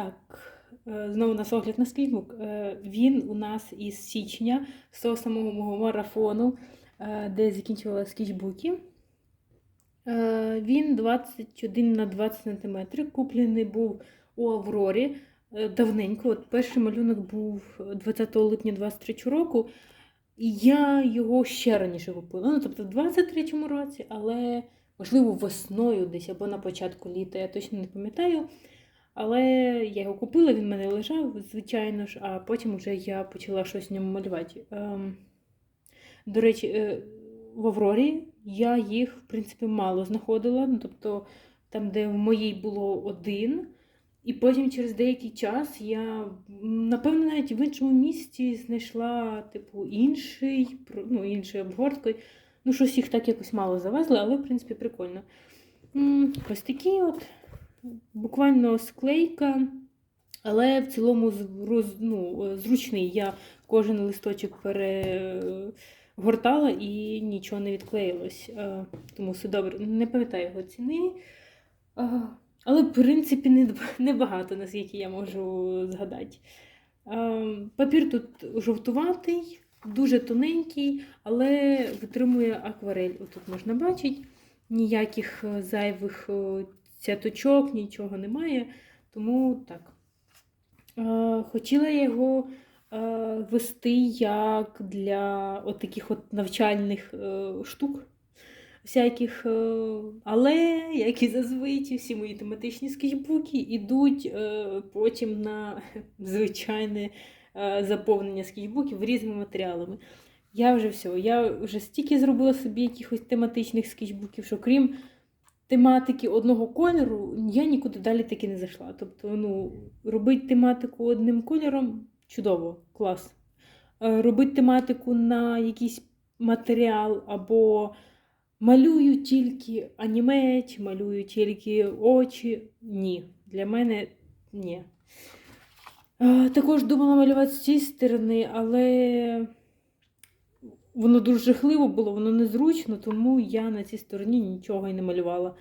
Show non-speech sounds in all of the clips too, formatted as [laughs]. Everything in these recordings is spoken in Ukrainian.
Так, е, знову нас огляд на скетчбук. Е, Він у нас із січня, з того самого мого марафону, е, де закінчувала скетчбуки. Він 21 на 20 см. Куплений був у Аврорі давненько. От перший малюнок був 20 липня 23 року. І я його ще раніше купила. Ну, тобто в 23-му році, але можливо весною десь або на початку літа, я точно не пам'ятаю. Але я його купила, він в мене лежав, звичайно ж, а потім вже я почала щось в ньому малювати. Ем, до речі, е, в Аврорі я їх, в принципі, мало знаходила. Ну, тобто, там, де в моїй було один. І потім через деякий час я, напевно, навіть в іншому місці знайшла, типу, інший, ну, іншою обгорткою. Ну, щось їх так якось мало завезли, але, в принципі, прикольно. Ось такі от буквально склейка, але в цілому зру- ну, зручний. Я кожен листочок перегортала і нічого не відклеїлось. Е, Тому все добре. Не пам'ятаю його ціни. Е, Але, в принципі, небагато, наскільки я можу згадати. Е, Папір тут жовтуватий, дуже тоненький, але витримує акварель. Отут можна бачити. Ніяких зайвих цяточок, нічого немає. Тому так. Е, Хотіла його е, вести як для от таких от навчальних е, штук. Всяких, але, як і зазвичай, всі мої тематичні скетчбуки йдуть потім на [laughs] звичайне заповнення скетчбуків різними матеріалами. Я вже все, я вже стільки зробила собі якихось тематичних скетчбуків, що крім тематики одного кольору, я нікуди далі таки не зайшла. Тобто, ну, робити тематику одним кольором чудово, клас. Е, Робити тематику на якийсь матеріал або малюю тільки аніме, чи малюю тільки очі. Ні. Для мене ні. Е, Також думала малювати з цієї сторони, але воно дуже жахливо було, воно незручно, тому я на цій стороні нічого і не малювала.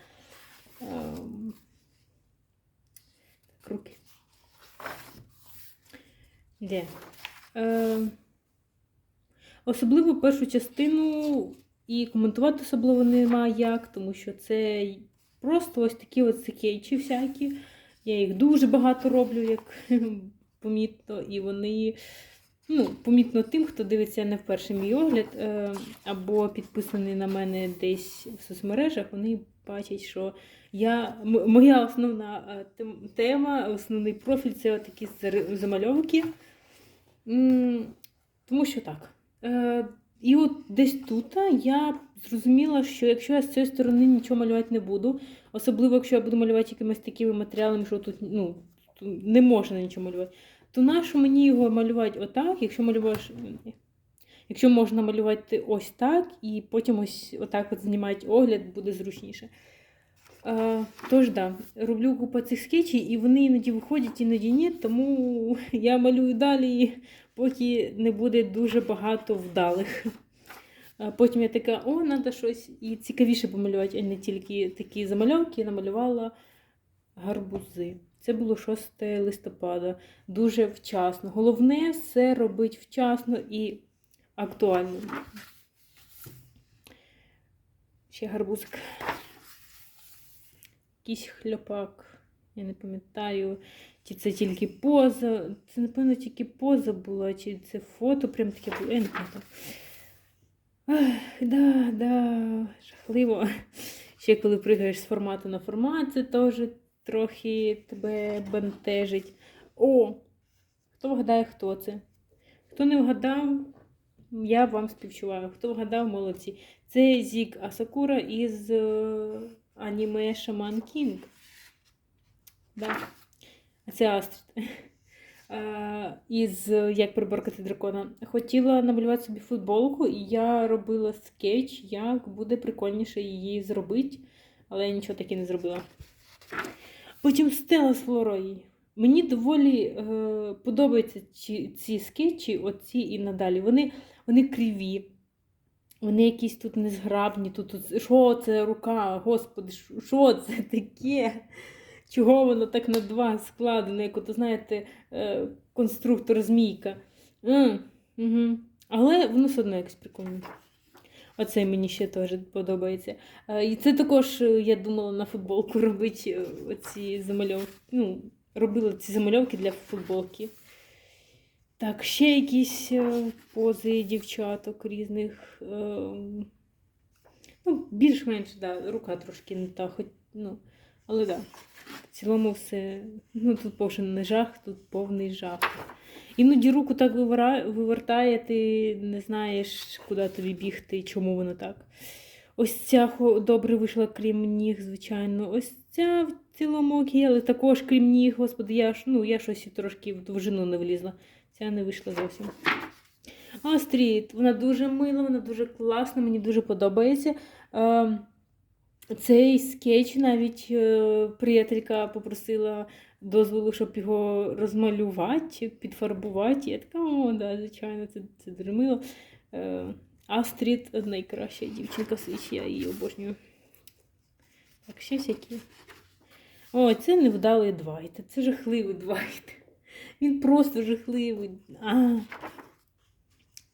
Ем, Так, руки. Де? Ем, Особливо першу частину і коментувати особливо нема як, тому що це просто ось такі от скетчі всякі. Я їх дуже багато роблю, як [laughs] помітно, і вони ну, помітно тим, хто дивиться не вперше мій огляд, е, або підписаний на мене десь в соцмережах, вони бачать, що я, моя основна е, тема, основний профіль це такі замальовки. Тому що так. Е, І от десь тут я зрозуміла, що якщо я з цієї сторони нічого малювати не буду, особливо якщо я буду малювати якимись такими матеріалами, що тут ну, не можна нічого малювати, то нащо мені його малювати отак, якщо малюєш. Якщо можна малювати ось так, і потім ось отак от знімати огляд, буде зручніше. Е, тож, да, роблю купу цих скетчів, і вони іноді виходять, іноді ні, тому [laughs] я малюю далі, поки не буде дуже багато вдалих. А Потім я така, о, треба щось і цікавіше помалювати, а не тільки такі замальовки, я намалювала гарбузи. Це було 6 листопада, дуже вчасно. Головне все робити вчасно і актуально. Ще гарбузик. Якийсь хлопак. Я не пам'ятаю, чи це тільки поза. Це, напевно, тільки поза була, чи це фото прям таке було. Я не пам'ятаю. Да, да, жахливо. Ще коли пригаєш з формату на формат, це теж трохи тебе бентежить. О! Хто вгадає, хто це? Хто не вгадав, я вам співчуваю. Хто вгадав, молодці. Це Зік Асакура із е, аніме Шаман Кінг. Да. А це Астрид. [laughs] Із е, Як приборкати дракона. Хотіла намалювати собі футболку, і я робила скетч, як буде прикольніше її зробити, але я нічого таки не зробила. Потім Стела з Флорої. Мені доволі е, подобаються ці, ці скетчі, оці і надалі. Вони, вони криві, вони якісь тут незграбні. Тут, тут, що це рука, господи, що- це таке? чого воно так на два складено, як от, знаєте, е, конструктор змійка. М, угу. Але воно все одно якось прикольне. Оцей мені ще теж подобається. І це також, е, я думала, на футболку [laughs] робити е, оці замальовки. Ну, робила ці замальовки для футболки. Так, ще якісь е, пози дівчаток різних. Ну, більш-менш, да, рука трошки не та, хоч, ну, але да. В цілому все. Ну, тут повний жах, тут повний жах. Іноді руку так вивертає, ти не знаєш, куди тобі бігти і чому воно так. Ось ця добре вийшла, крім ніг, звичайно. Ось ця в цілому окей, але також крім ніг, господи, я ну, я щось трошки в довжину не влізла. Ця не вийшла зовсім. Астрід, вона дуже мила, вона дуже класна, мені дуже подобається. Е, цей скетч навіть е, приятелька попросила дозволу, щоб його розмалювати, підфарбувати. Я така, о, да, звичайно, це, це дуже мило. Е, Астрід найкраща дівчинка в я її обожнюю. Так, ще всякі. О, це невдалий Двайт. Це жахливий Двайт. Він просто жахливий. А,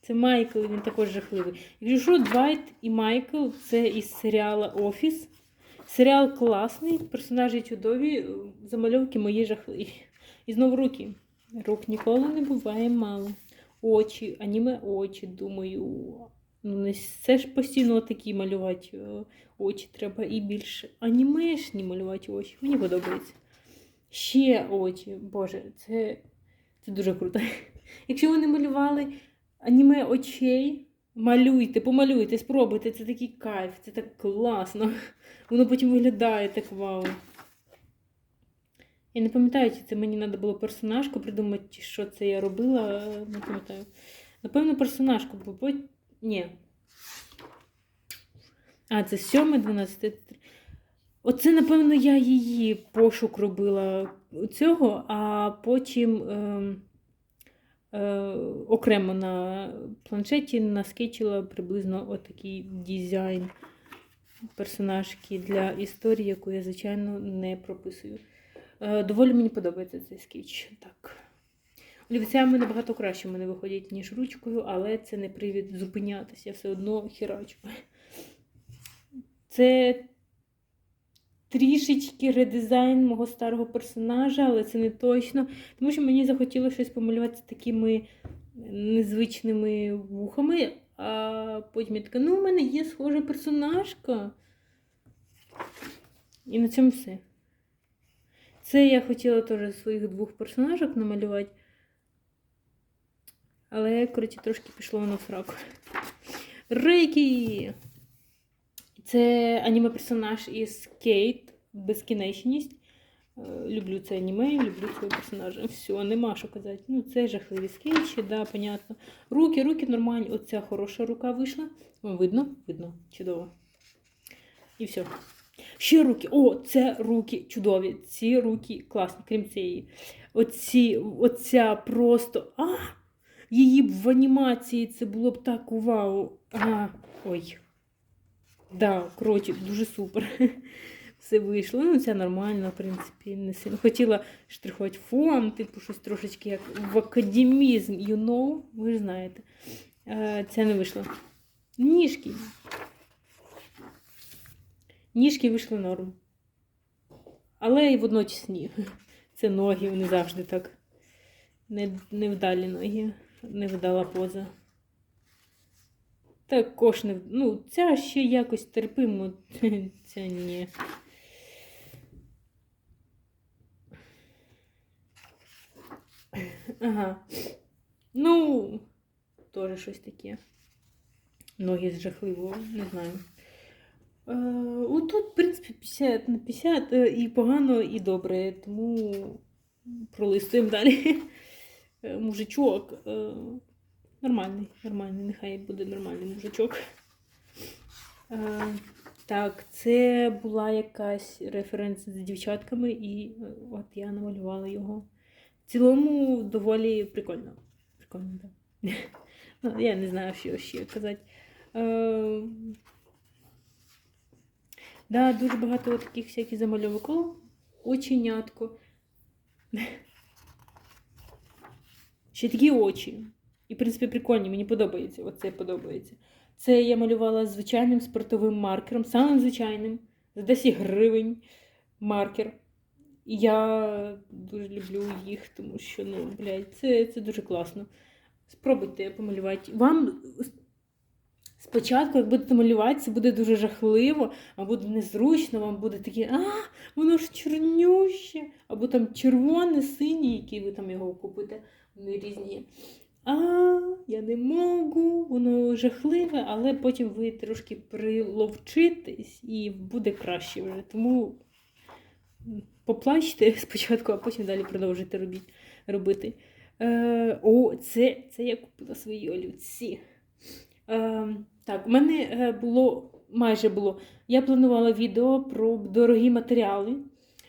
це Майкл, він також жахливий. Якщо що, Двайт і Майкл це із серіала Офіс. Серіал класний, персонажі чудові, е, замальовки мої жахливі. І знову руки. Рук ніколи не буває мало. Очі, аніме очі, думаю. Ну, не все ж постійно такі малювати е, очі треба і більше анімешні малювати очі. Мені подобається. Ще очі. Боже, це, це дуже круто. [laughs] Якщо ви не малювали аніме очей, малюйте, помалюйте, спробуйте. Це такий кайф, це так класно. [laughs] Воно потім виглядає так вау. Я не пам'ятаю, чи це мені треба було персонажку придумати, що це я робила, не пам'ятаю. Напевно, персонажку, бо. Ні. А, це 7, 12. Оце, напевно, я її пошук робила цього, а потім е, окремо на планшеті наскетчила приблизно отакий дизайн персонажки для історії, яку я, звичайно, не прописую. Е, доволі мені подобається цей скетч. Так. Олівцями набагато краще мене виходять, ніж ручкою, але це не привід зупинятися, я все одно херачу. Це трішечки редизайн мого старого персонажа, але це не точно. Тому що мені захотілося щось помалювати такими незвичними вухами. А потім я така, ну, у мене є схожа персонажка. І на цьому все. Це я хотіла теж своїх двох персонажок намалювати. Але, коротше, трошки пішло воно в сраку. Рейкі! Це аніме-персонаж із Кейт, безкінечність. Е, Люблю це аніме, люблю цього персонажа. Все, нема що казати. Ну, це жахливі скетчі, да, понятно. Руки, руки нормальні. Оця хороша рука вийшла. Видно? Видно, чудово. І все. Ще руки. О, це руки чудові. Ці руки класні, крім цієї. Оці, оця просто. А! Її б в анімації це було б так вау. Ага. Ой. Да, коротше, дуже супер. [laughs] Все вийшло. Ну, це нормально, в принципі, не сильно. Хотіла штрихувати фон, типу, щось трошечки як в академізм, you know, ви ж знаєте. Е, Це не вийшло. Ніжки. Ніжки вийшли норм. Але і водночас ні. [laughs] Це ноги, вони завжди так. Невдалі ноги, невдала поза. Також не. Ну, ця ще якось терпимо, [laughs] ця ні. Ага. Ну, теж щось таке. Ноги з жахливого, не знаю. Е, ну, тут, в принципі, 50 на 50 е, і погано, і добре, тому пролистуємо далі. [laughs] Е, Мужичок. Нормальний, нормальний, нехай буде нормальний мужичок. Е, так, це була якась референс з дівчатками, і е, от я намалювала його. В цілому доволі прикольно. Прикольно, так. [laughs] Ну, я не знаю, що ще казати. Е, да, дуже багато таких всяких замальовок. Оченятко. [laughs] Ще такі очі. І, в принципі, прикольні, мені подобається. Оце подобається. Це я малювала звичайним спиртовим маркером, самим звичайним, за 10 гривень маркер. І я дуже люблю їх, тому що, ну, блядь, це, це дуже класно. Спробуйте помалювати. Вам спочатку, як будете малювати, це буде дуже жахливо, а буде незручно, вам буде таке, а, воно ж чорнюще, або там червоне, синє, який ви там його купите. Вони різні. А, я не можу, воно жахливе, але потім ви трошки приловчитесь і буде краще вже. Тому поплачте [laughs] спочатку, а потім далі продовжуйте робити. Е, о, це, це я купила свої олівці. Е, так, у мене е, було майже було. Я планувала відео про дорогі матеріали,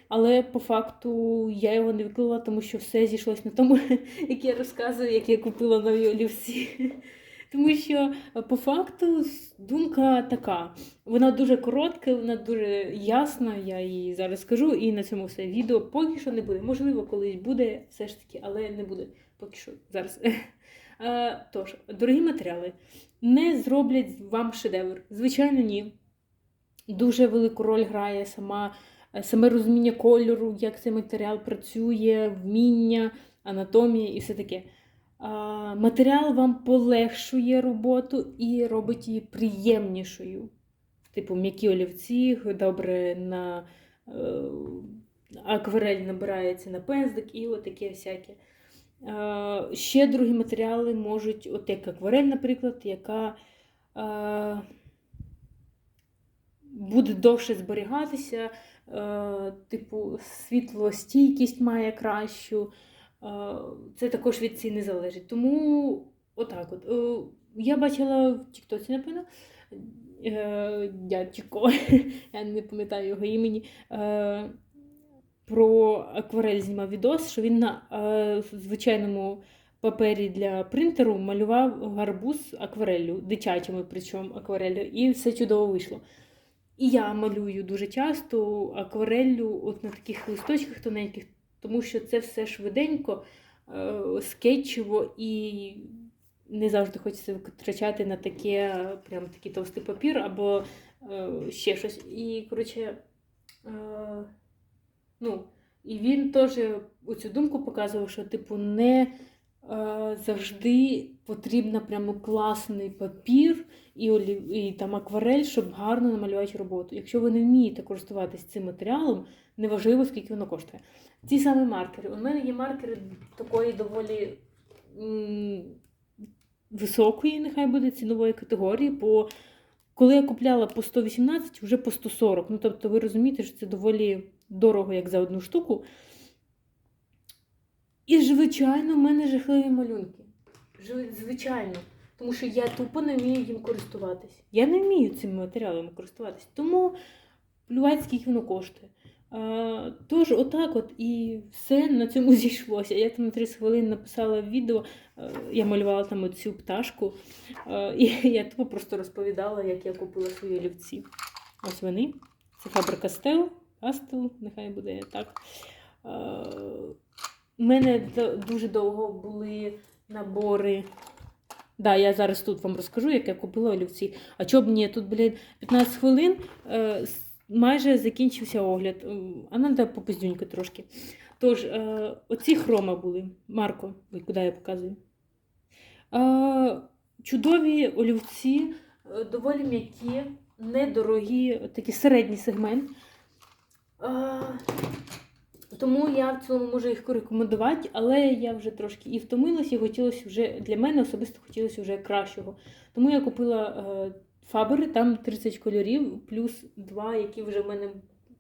але по факту я його не виклала, тому що все зійшлось на тому, [laughs] як я розказую, як я купила нові олівці. [laughs] Тому що е, по факту думка така. Вона дуже коротка, вона дуже ясна, я її зараз скажу, і на цьому все відео поки що не буде. Можливо, колись буде, все ж таки, але не буде поки що зараз. [laughs] Е, Тож, дорогі матеріали не зроблять вам шедевр. Звичайно, ні. Дуже велику роль грає сама, саме розуміння кольору, як цей матеріал працює, вміння, анатомія і все таке. Матеріал вам полегшує роботу і робить її приємнішою. Типу, м'які олівці, добре на е, акварель набирається на пензлик і отаке всяке. Е, ще другі матеріали можуть, от як акварель, наприклад, яка е, буде довше зберігатися, е, типу, світлостійкість має кращу. Е, Це також від ціни залежить. Тому отак от. Е, Я бачила в Тіктоці, напевно, е, дядько, [laughs] я не пам'ятаю його імені. е, Про акварель знімав відос, що він на е, звичайному папері для принтеру малював гарбуз аквареллю, дитячими, причому аквареллю, і все чудово вийшло. І я малюю дуже часто аквареллю от на таких листочках тоненьких, тому що це все швиденько, е, скетчево і не завжди хочеться витрачати на таке, прям такий товстий папір або е, ще щось. І, коротше, е, ну, і він теж оцю думку показував, що, типу, не завжди потрібно прямо класний папір і, і там акварель, щоб гарно намалювати роботу. Якщо ви не вмієте користуватися цим матеріалом, неважливо, скільки воно коштує. Ті самі маркери. У мене є маркери такої доволі високої, нехай буде цінової категорії. Бо коли я купляла по 118, вже по 140. Ну, тобто, ви розумієте, що це доволі дорого, як за одну штуку. І, звичайно, в мене жахливі малюнки. Звичайно. Тому що я тупо не вмію їм користуватись. Я не вмію цими матеріалами користуватись. Тому плювати, скільки воно коштує. А, тож, отак от і все на цьому [laughs] зійшлося. Я там на 30 хвилин написала відео, я малювала там оцю пташку, і [laughs] я тупо просто розповідала, як я купила свої олівці. Ось вони. Це Faber Castell, Castell, нехай буде так. У мене дуже довго були набори. Да, я зараз тут вам розкажу, як я купила олівці. А чого б ні, тут, блін, 15 хвилин е, майже закінчився огляд. А треба попиздюнька трошки. Тож, е, оці хрома були. Марко, куди я показую? Е, чудові олівці, е, доволі м'які, недорогі, такий середній сегмент. Е, тому я в цілому можу їх рекомендувати, але я вже трошки і втомилася, і хотілося вже для мене особисто хотілося вже кращого. Тому я купила е, фабери, там 30 кольорів, плюс два, які вже в мене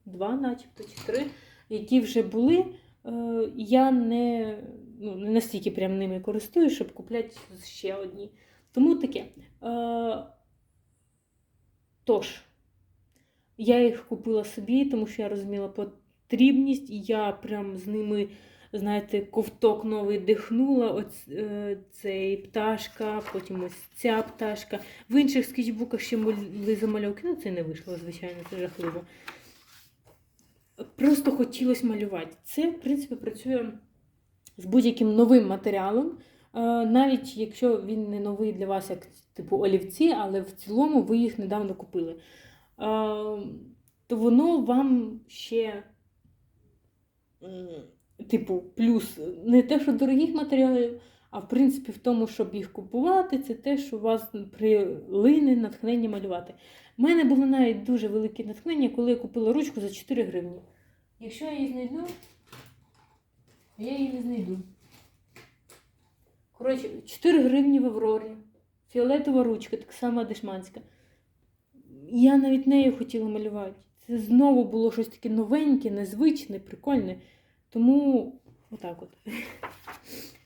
два, начебто, чи три, які вже були. Е, я не, ну, не настільки прям ними користуюсь, щоб купляти ще одні. Тому таке. Е, тож, я їх купила собі, тому що я розуміла потрібність, і я прям з ними, знаєте, ковток новий дихнула. Оць, е, цей пташка, потім ось ця пташка. В інших скетчбуках ще були замальовки, ну це не вийшло, звичайно, це жахливо. просто хотілося малювати. Це, в принципі, працює з будь-яким новим матеріалом. Е, Навіть якщо він не новий для вас, як типу олівці, але в цілому ви їх недавно купили, Е, то воно вам ще, типу, плюс не те, що дорогих матеріалів, а в принципі в тому, щоб їх купувати, це те, що у вас прилине натхнення малювати. У мене було навіть дуже велике натхнення, коли я купила ручку за 4 гривні. Якщо я її знайду, я її не знайду. Коротше, 4 гривні в Аврорі. Фіолетова ручка, так само дешманська. Я навіть нею хотіла малювати. Це знову було щось таке новеньке, незвичне, прикольне. Тому отак от.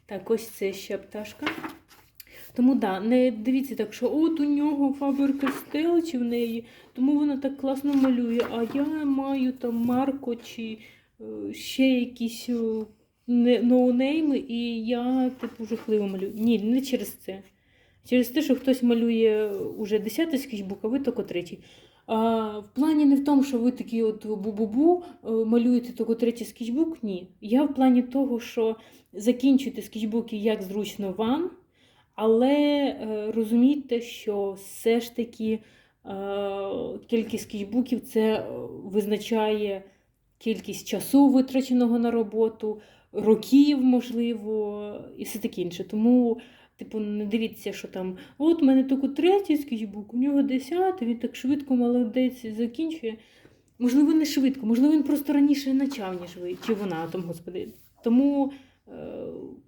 Так, ось це ще пташка. Тому да, не дивіться так, що от у нього Фабер Кастел чи в неї, тому вона так класно малює, а я маю там Марко чи е, ще якісь е, ноунейми, і я типу жахливо малюю. Ні, не через це. Через те, що хтось малює уже 10 скетчбук, а ви тільки третій. В плані не в тому, що ви такі от бу-бу-бу е, малюєте тільки третій скетчбук, ні. Я в плані того, що закінчуйте скетчбуки як зручно вам, але е, розумійте, що все ж таки е, кількість скетчбуків це визначає кількість часу, витраченого на роботу, років, можливо, і все таке інше. Тому, типу, не дивіться, що там, от у мене тільки третій скетчбук, у нього десятий, він так швидко молодець закінчує. Можливо, не швидко, можливо, він просто раніше почав, ніж ви, чи вона там, господи. Тому е,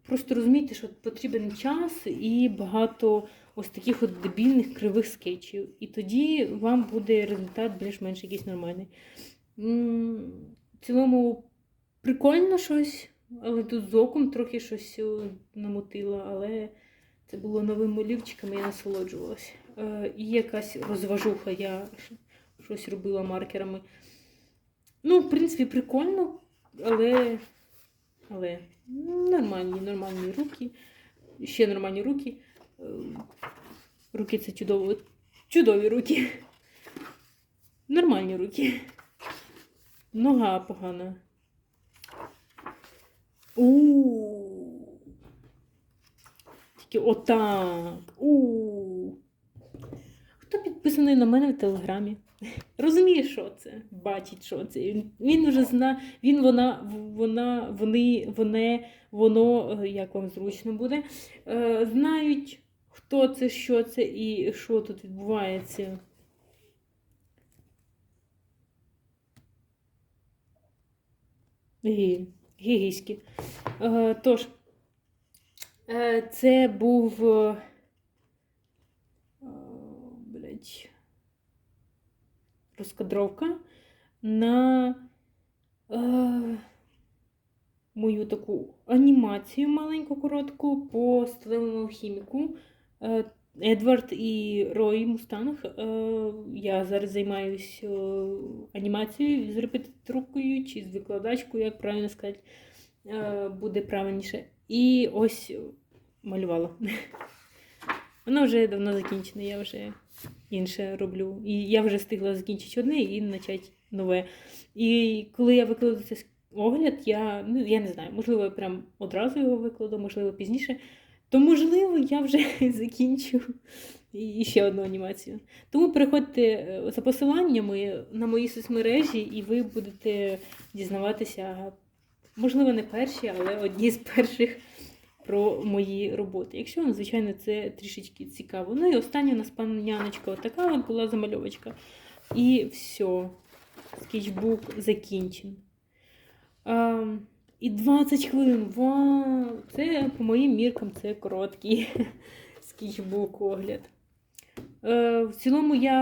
просто розумійте, що потрібен час і багато ось таких от дебільних кривих скетчів. І тоді вам буде результат більш-менш якийсь нормальний. В цілому прикольно щось, але тут з оком трохи щось е, намотило, але це було новим олівчиком, я насолоджувалася. Е, І якась розважуха, я щось робила маркерами. Ну, в принципі, прикольно, але, але нормальні, нормальні руки. Ще нормальні руки. Е, Руки це чудово, чудові руки. Нормальні руки. Нога погана. У. Тільки отак. У. Хто підписаний на мене в Телеграмі? Розуміє, що це, бачить, що це. Він, вже зна, він, вона, вона, вони, вони, воно, е, як вам зручно буде, е, знають, хто це, що це і що тут відбувається. Гі, гігійські. Е, тож, це був. е, е, блядь, розкадровка на е, мою таку анімацію маленьку коротку по сталевому хіміку. Е, Едвард і Рой Мустанг. Е, я зараз займаюся анімацією з репетиторкою чи з викладачкою, як правильно сказати, е, буде правильніше. І ось малювала. [laughs] Вона вже давно закінчена, я вже інше роблю. І я вже встигла закінчити одне і почати нове. І коли я викладу цей огляд, я, ну, я не знаю, можливо, я прям одразу його викладу, можливо, пізніше. То, можливо, я вже [laughs] закінчу і ще одну анімацію. Тому переходьте е, за посиланнями на мої соцмережі, і ви будете дізнаватися, можливо, не перші, але одні з перших про мої роботи. Якщо вам, звичайно, це трішечки цікаво. Ну і остання у нас паняночка, отака от була замальовочка. І все, скетчбук закінчен. А, і 20 хвилин. Вау! Це по моїм міркам це короткий [laughs] скетчбук огляд. Е, в цілому я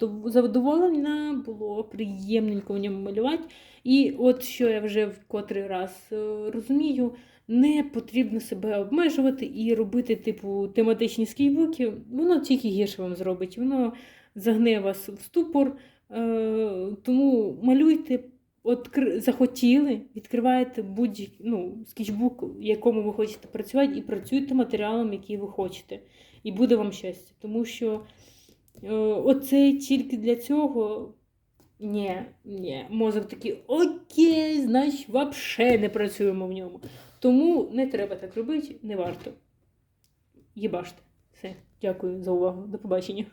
дов- задоволена, було приємненько в ньому малювати. І от що я вже в котрий раз е, розумію, не потрібно себе обмежувати і робити, типу, тематичні скейбуки. Воно тільки гірше вам зробить. Воно загне вас в ступор. Е, тому малюйте, от захотіли, відкриваєте будь-який ну, скетчбук, в якому ви хочете працювати, і працюйте матеріалом, який ви хочете. І буде вам щастя. Тому що е, оце тільки для цього Ні, ні, мозок такий, окей, значить, вообще не працюємо в ньому. Тому не треба так робити, не варто. Єбаште. Все, дякую за увагу. До побачення.